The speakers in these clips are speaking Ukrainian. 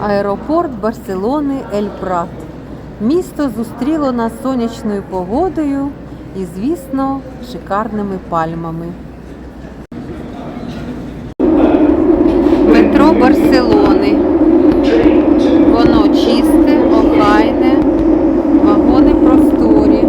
Аеропорт Барселони Ель Прат. Місто зустріло нас сонячною погодою і, звісно, шикарними пальмами. Метро Барселони. Воно чисте, охайне, вагони просторі.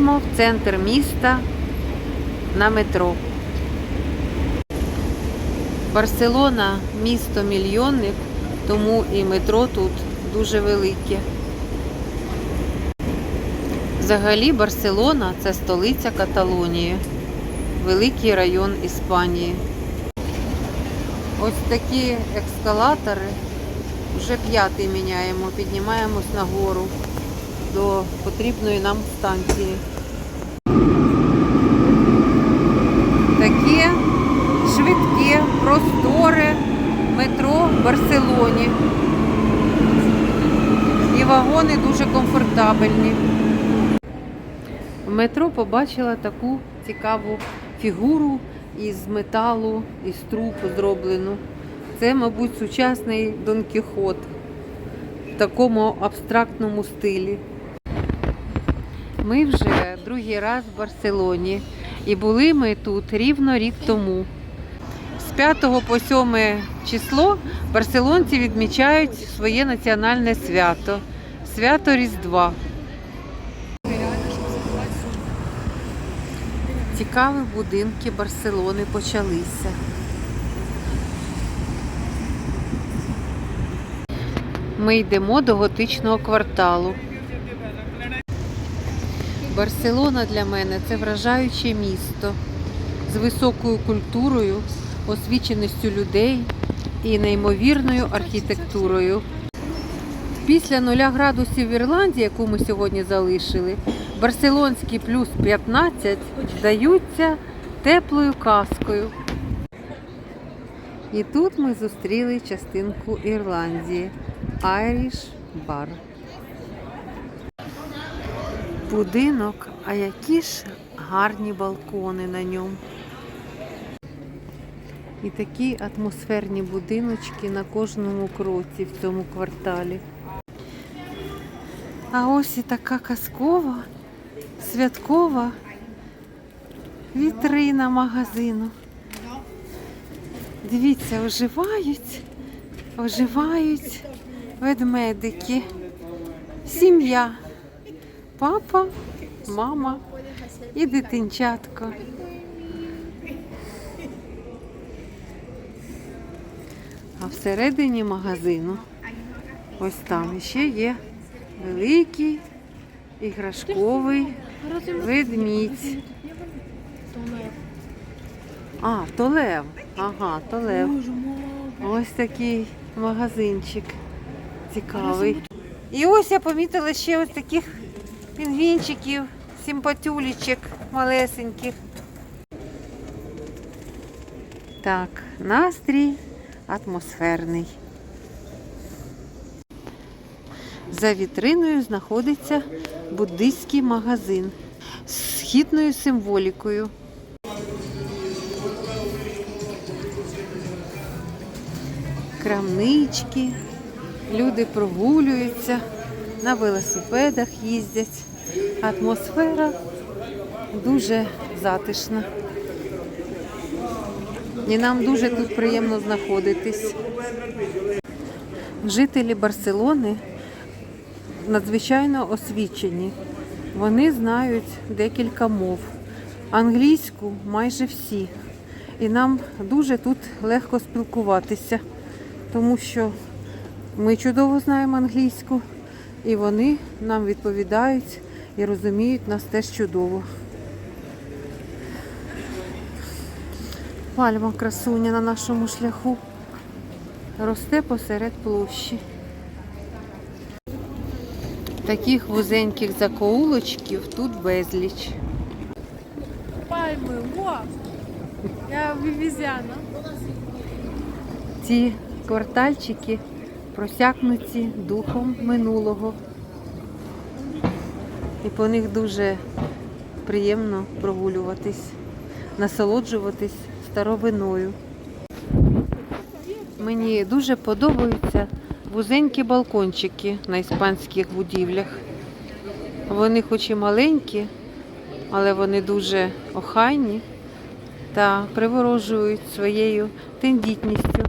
Їдемо в центр міста на метро. Барселона місто мільйонник, тому і метро тут дуже велике. Взагалі Барселона це столиця Каталонії, великий район Іспанії. Ось такі ескалатори. Вже п'ятий міняємо, піднімаємось нагору до потрібної нам станції. Таке швидке, просторе метро в Барселоні. І вагони дуже комфортабельні. Метро побачила таку цікаву фігуру із металу, із труб зроблену. Це, мабуть, сучасний Дон Кіхот в такому абстрактному стилі. Ми вже другий раз в Барселоні і були ми тут рівно рік тому. З 5 по 7 число барселонці відмічають своє національне свято свято Різдва. Цікаві будинки Барселони почалися. Ми йдемо до готичного кварталу. Барселона для мене це вражаюче місто з високою культурою, освіченістю людей і неймовірною архітектурою. Після 0 градусів в Ірландії, яку ми сьогодні залишили, барселонські плюс 15 здаються теплою казкою. І тут ми зустріли частинку Ірландії Irish Bar. Будинок, а які ж гарні балкони на ньому. І такі атмосферні будиночки на кожному кроці в цьому кварталі. А ось і така казкова, святкова вітрина магазину. Дивіться, оживають, оживають ведмедики. Сім'я. Папа, мама і дитинчатко. А всередині магазину ось там ще є великий іграшковий ведмідь. А, то лев. Ага, то лев. Ось такий магазинчик цікавий. І ось я помітила ще ось таких пінгвінчиків, симпатюлічок малесеньких. Так, настрій атмосферний. За вітриною знаходиться буддийський магазин з східною символікою. Крамнички, люди прогулюються, на велосипедах їздять. Атмосфера дуже затишна. І нам дуже тут приємно знаходитись. Жителі Барселони надзвичайно освічені. Вони знають декілька мов. Англійську майже всі. І нам дуже тут легко спілкуватися, тому що ми чудово знаємо англійську, і вони нам відповідають і розуміють нас теж чудово. Пальма красуня на нашому шляху росте посеред площі. Таких вузеньких закоулочків тут безліч. пальмы. Во! Я вивезяна. Ці квартальчики просякнуті духом минулого. І по них дуже приємно прогулюватись, насолоджуватись старовиною. Мені дуже подобаються вузенькі балкончики на іспанських будівлях. Вони хоч і маленькі, але вони дуже охайні та приворожують своєю тендітністю.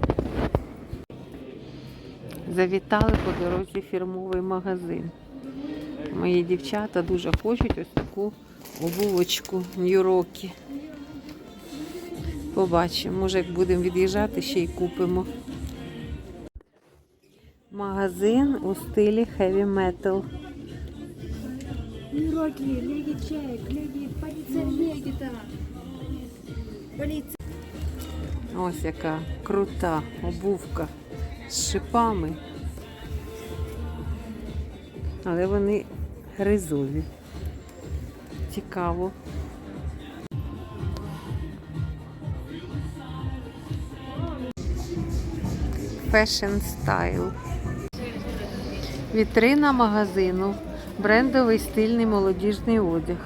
Завітали по дорозі фірмовий магазин. Мої дівчата дуже хочуть ось таку обувочку Нью-Рокі. Побачимо, може, як будемо від'їжджати, ще й купимо. Магазин у стилі heavy metal. Леги чай, леги, полиция легита. Полиция. Ось яка крута обувка з шипами. Але вони гризові. Цікаво. Fashion Style. Вітрина магазину. Брендовий стильний молодіжний одяг.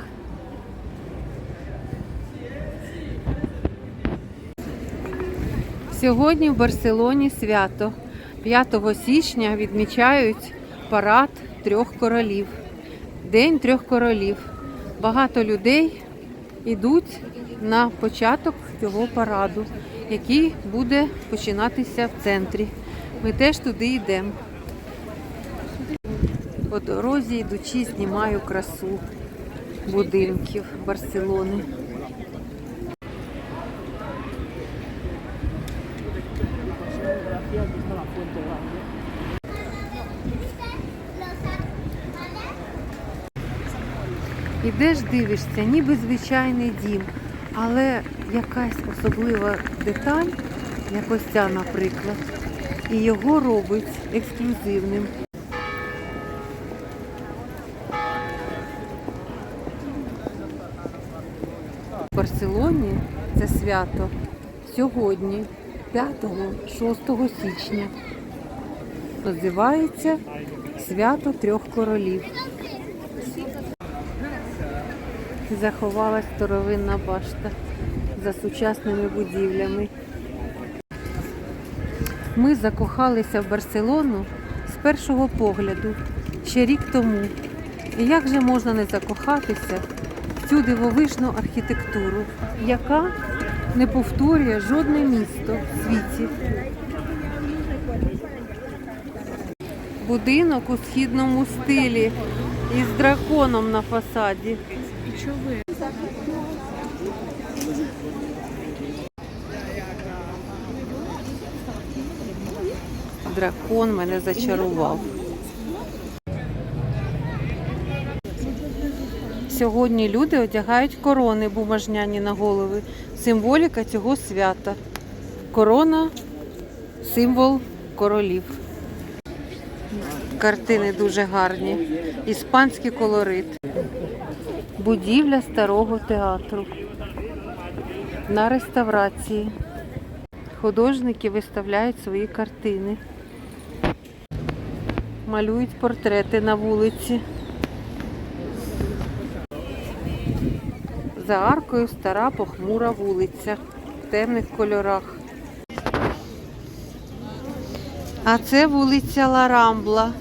Сьогодні в Барселоні свято. 5 січня відмічають парад трьох королів. День трьох королів. Багато людей йдуть на початок цього параду, який буде починатися в центрі. Ми теж туди йдемо. По дорозі йдучи, знімаю красу будинків Барселони. Ідеш, дивишся, ніби звичайний дім, але якась особлива деталь, як ось ця, наприклад, і його робить ексклюзивним. В Барселоні це свято сьогодні, 5-6 січня. Називається Свято трьох королів. Заховалась старовинна башта за сучасними будівлями. Ми закохалися в Барселону з першого погляду ще рік тому. І як же можна не закохатися в цю дивовижну архітектуру, яка не повторює жодне місто в світі. Будинок у східному стилі із драконом на фасаді. Что? Дракон мене зачарував. Сьогодні люди одягають корони бумажняні на голови. Символіка цього свята. Корона символ королів. Картини дуже гарні. Іспанський колорит. Будівля старого театру. На реставрації. Художники виставляють свої картини. Малюють портрети на вулиці. За аркою стара похмура вулиця в темних кольорах. А це вулиця Ларамбла.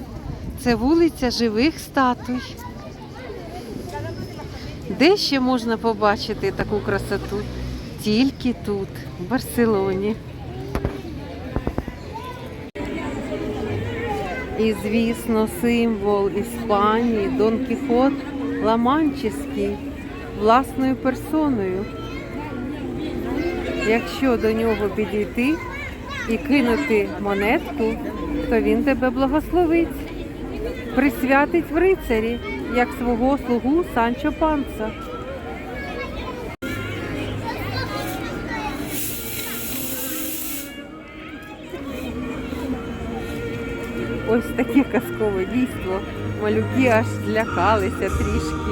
Це вулиця живих статуй. Де ще можна побачити таку красоту? Тільки тут, в Барселоні. І, звісно, символ Іспанії Дон Кіхот Ламанчеський власною персоною. Якщо до нього підійти і кинути монетку, то він тебе благословить, присвятить в рицарі, як свого слугу Санчо Панса. Ось таке казкове дійство. Малюки аж злякалися трішки.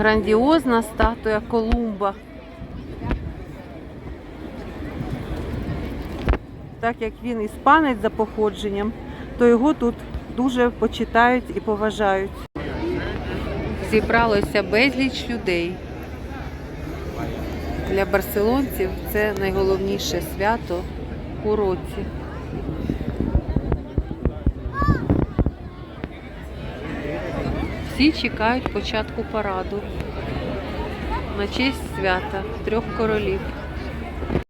Грандіозна статуя Колумба. Так як він іспанець за походженням, то його тут дуже почитають і поважають. Зібралося безліч людей. Для барселонців це найголовніше свято у році. Всі чекають початку параду на честь свята трьох королів.